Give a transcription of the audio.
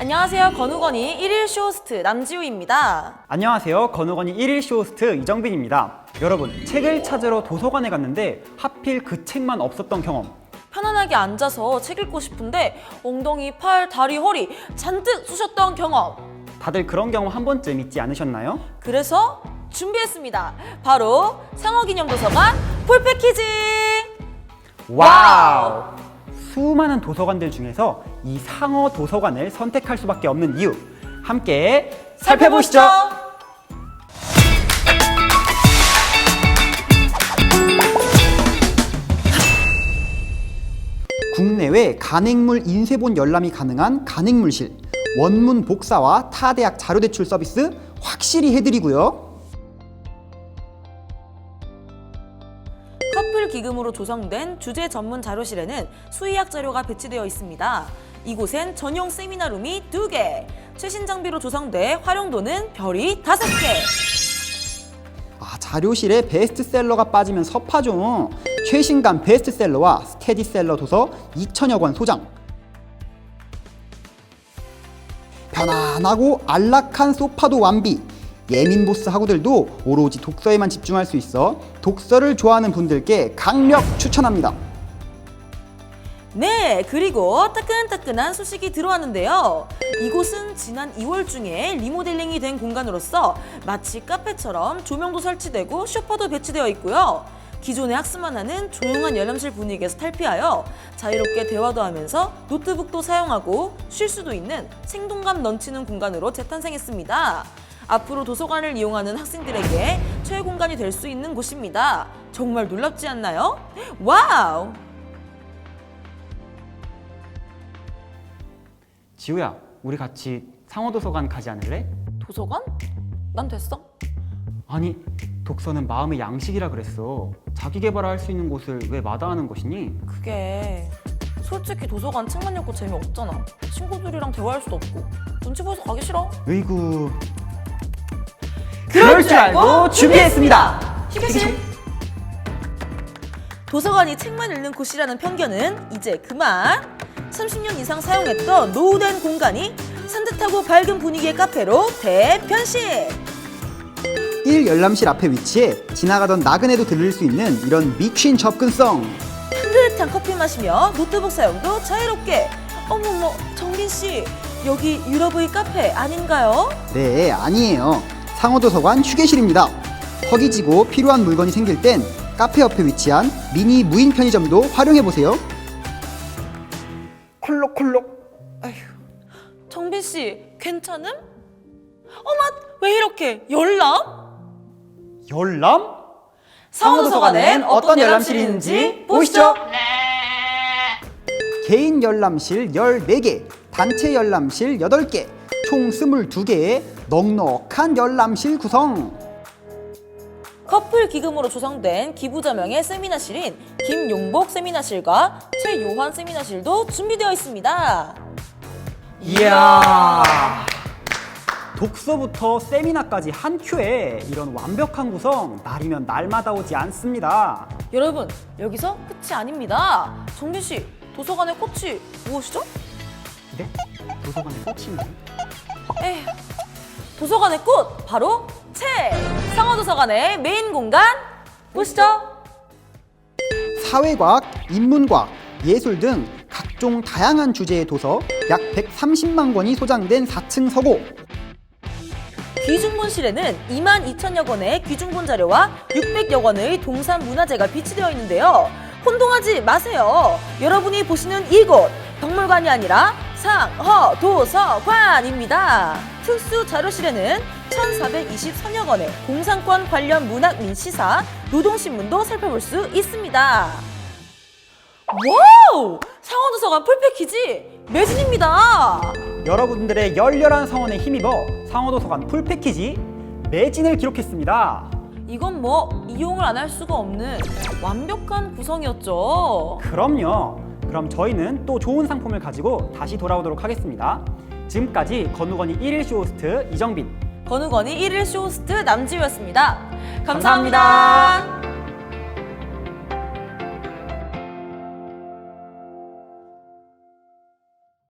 안녕하세요. 건우건이 1일 쇼호스트 남지우입니다. 안녕하세요. 건우건이 1일 쇼호스트 이정빈입니다. 여러분, 책을 찾으러 도서관에 갔는데 하필 그 책만 없었던 경험. 편안하게 앉아서 책 읽고 싶은데 엉덩이, 팔, 다리, 허리 잔뜩 쑤셨던 경험. 다들 그런 경험 한 번쯤 있지 않으셨나요? 그래서 준비했습니다. 바로 상어기념도서관 풀패키지! 와우! 수많은 도서관들 중에서 이 상어 도서관을 선택할 수밖에 없는 이유. 함께 살펴보시죠. 국내외 간행물 인쇄본 열람이 가능한 간행물실, 원문 복사와 타 대학 자료 제출 서비스 확실히 해드리고요. 기금으로 조성된 주제 전문 자료실에는 수의학 자료가 배치되어 있습니다. 이곳엔 전용 세미나룸이 두개 최신 장비로 조성돼 활용도는 별이 다섯 개 아, 자료실에 베스트셀러가 빠지면 섭하죠. 최신간 베스트셀러와 스테디셀러 도서 2천여 권 소장. 편안하고 안락한 소파도 완비. 예민 보스 하구들도 오로지 독서에만 집중할 수 있어 독서를 좋아하는 분들께 강력 추천합니다. 네, 그리고 따끈따끈한 소식이 들어왔는데요. 이곳은 지난 2월 중에 리모델링이 된 공간으로서 마치 카페처럼 조명도 설치되고 쇼파도 배치되어 있고요. 기존의 학습만 하는 조용한 열람실 분위기에서 탈피하여 자유롭게 대화도 하면서 노트북도 사용하고 쉴 수도 있는 생동감 넘치는 공간으로 재탄생했습니다. 앞으로 도서관을 이용하는 학생들에게 최애 공간이 될 수 있는 곳입니다. 정말 놀랍지 않나요? 와우! 지우야, 우리 같이 상어도서관 가지 않을래? 도서관? 난 됐어. 아니, 독서는 마음의 양식이라 그랬어. 자기 개발을 할수 있는 곳을 왜 마다하는 것이니? 그게 솔직히 도서관 책만 읽고 재미없잖아. 친구들이랑 대화할 수도 없고 눈치 보여서 가기 싫어. 으이구. 그럴 줄 알고 준비했습니다. 휴게실. 도서관이 책만 읽는 곳이라는 편견은 이제 그만. 30년 이상 사용했던 노후된 공간이 산뜻하고 밝은 분위기의 카페로 대변신. 1 열람실 앞에 위치해 지나가던 나그네도 들릴 수 있는 이런 미친 접근성. 향긋한 커피 마시며 노트북 사용도 자유롭게. 어머머, 정빈 씨, 여기 유럽의 카페 아닌가요? 네, 아니에요. 상어도서관 휴게실입니다. 허기지고 필요한 물건이 생길 땐 카페 옆에 위치한 미니 무인 편의점도 활용해 보세요. 콜록콜록. 정빈 씨, 괜찮음? 어맛, 왜 이렇게 열람? 열람? 상어도서관엔 어떤 열람실이 있는지 보시죠. 개인 열람실 14개, 단체 열람실 8개, 총 22개의 넉넉한 열람실 구성. 커플 기금으로 조성된 기부자명의 세미나실인 김용복 세미나실과 최요환 세미나실도 준비되어 있습니다. 이야. 독서부터 세미나까지 한 큐에 이런 완벽한 구성 날이면 날마다 오지 않습니다. 여러분, 여기서 끝이 아닙니다. 정빈 씨, 도서관의 꽃이 무엇이죠? 네? 도서관에 꽃이 있네. 에휴, 도서관의 꽃 바로 책! 상어도서관의 메인 공간 보시죠. 사회과학, 인문과학, 예술 등 각종 다양한 주제의 도서 약 130만 권이 소장된 4층 서고 귀중본실에는 2만 2천여 권의 귀중본 자료와 600여 권의 동산 문화재가 비치되어 있는데요. 혼동하지 마세요. 여러분이 보시는 이곳 박물관이 아니라 상허 도서관입니다. 특수 자료실에는 1,423여 권의 공산권 관련 문학 및 시사, 노동신문도 살펴볼 수 있습니다. 와우! 상어도서관 풀패키지 매진입니다. 여러분들의 열렬한 성원에 힘입어 상어도서관 풀패키지 매진을 기록했습니다. 이건 뭐 이용을 안 할 수가 없는 완벽한 구성이었죠. 그럼요. 그럼 저희는 또 좋은 상품을 가지고 다시 돌아오도록 하겠습니다. 지금까지 건우건이 1일 쇼호스트 이정빈 건우건이 1일 쇼호스트 남지우였습니다 감사합니다. 감사합니다.